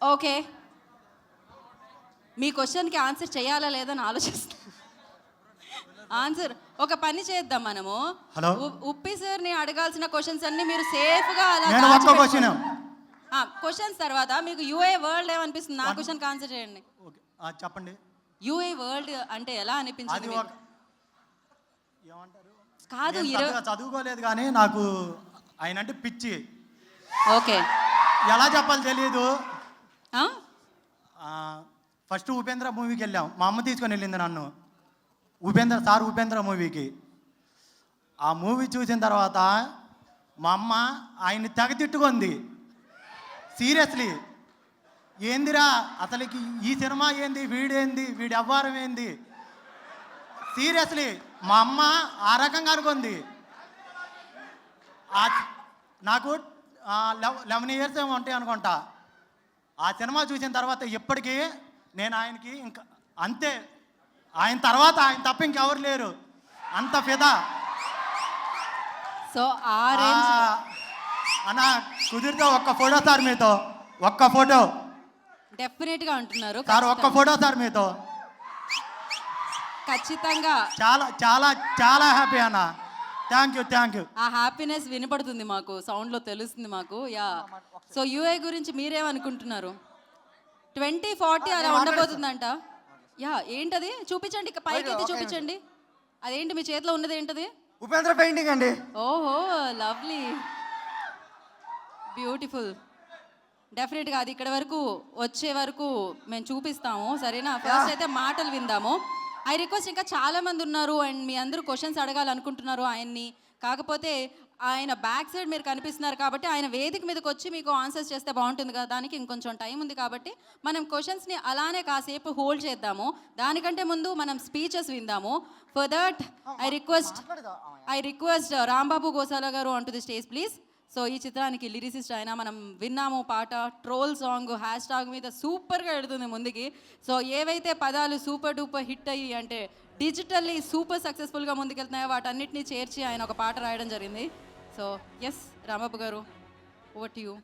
Okay. మీ క్వశ్చన్కి answer చేయాలా లేదని ఆలోచిస్తాను ఆన్సర్ ఒక పని చేద్దాం మనము. హలో. ఉప్పి సార్ని అడగాల్సిన క్వశ్చన్స్ అన్ని మీరు సేఫ్గా అలా నేను ఒక్క క్వశ్చన్. క్వశ్చన్స్ తర్వాత మీకు యూఏ వరల్డ్ ఏమనిపిస్తుంది? నా క్వశ్చన్కి ఆన్సర్ చేయండి. ఓకే. ఆ, చెప్పండి. యూఏ వరల్డ్ అంటే ఎలా అనిపించింది? ఏమంటారు? కాదు చదువుకోలేదు కానీ నాకు ఆయన అంటే పిచ్చి. ఓకే. ఎలా చెప్పాలి తెలియదు? ఫస్ట్ ఉపేంద్ర మూవీకి వెళ్ళాం. మా అమ్మ తీసుకొని వెళ్ళింది నన్ను. ఉపేంద్ర సార్ ఉపేంద్ర మూవీకి. ఆ మూవీ చూసిన తర్వాత మా అమ్మ ఆయన్ని తెగ తిట్టుకుంది సీరియస్లీ. ఏందిరా అసలుకి ఈ సినిమా ఏంది వీడేంది వీడి అవ్వారం ఏంది? సీరియస్లీ. మా అమ్మ ఆ రకంగా అనుకుంది. నాకు లెవెన్ ఇయర్స్ ఏమో ఉంటాయి అనుకుంటా. ఆ సినిమా చూసిన తర్వాత ఇప్పటికీ నేను ఆయనకి ఇంకా అంతే. ఆయన తర్వాత ఆయన తప్ప ఇంకెవరు లేరు. అంత ఫిదా. సో అన్న కుదిరితే ఒక్క ఫోటో సార్ మీతో. ఒక్క ఫోటో. డెఫినెట్గా అంటున్నారు సార్ ఒక్క. ఫోటో సార్ మీతో. ఖచ్చితంగా. చాలా చాలా చాలా హ్యాపీ అన్న. థ్యాంక్ యూ థ్యాంక్ యూ ఆ హ్యాపీనెస్ వినపడుతుంది మాకు సౌండ్లో తెలుస్తుంది మాకు యా సో యూఏ గురించి మీరేమనుకుంటున్నారు? ట్వంటీ ఫార్టీ అలా ఉండబోతుందంట. యా ఏంటది? చూపించండి ఇక పైకి ఎత్తి చూపించండి. అదేంటి మీ చేతిలో ఉన్నది ఏంటది? ఉపేంద్ర పెయింటింగ్ అండి. ఓహో లవ్లీ బ్యూటిఫుల్ డెఫినెట్గా అది ఇక్కడ వరకు వచ్చే వరకు మేము చూపిస్తాము సరేనా? ఫస్ట్ అయితే మాటలు విందాము. ఐ రిక్వెస్ట్ ఇంకా చాలా మంది ఉన్నారు అండ్ మీ అందరూ క్వశ్చన్స్ అడగాలనుకుంటున్నారు ఆయన్ని. కాకపోతే ఆయన బ్యాక్ సైడ్ మీరు కనిపిస్తున్నారు కాబట్టి ఆయన వేదిక మీదకి వచ్చి మీకు ఆన్సర్స్ చేస్తే బాగుంటుంది కదా. దానికి ఇంకొంచెం టైం ఉంది కాబట్టి మనం క్వశ్చన్స్ని అలానే కాసేపు హోల్డ్ చేద్దాము. దానికంటే ముందు మనం స్పీచెస్ విందాము. For that I request I request Rambabu Gosala గారు onto the stage please so ఈ చిత్రానికి లిరిసిస్ట్ అయినా మనం విన్నాము పాట ట్రోల్ సాంగ్ హ్యాష్ ట్యాగ్ మీద సూపర్గా ఎడుతుంది ముందుకి. సో ఏవైతే పదాలు సూపర్ డూపర్ హిట్ అయ్యి అంటే డిజిటల్లీ సూపర్ సక్సెస్ఫుల్గా ముందుకెళ్తున్నాయో వాటన్నిటిని చేర్చి ఆయన ఒక పాట రాయడం జరిగింది. సో ఎస్ రామబాబు గారు ఓవర్ టు యూ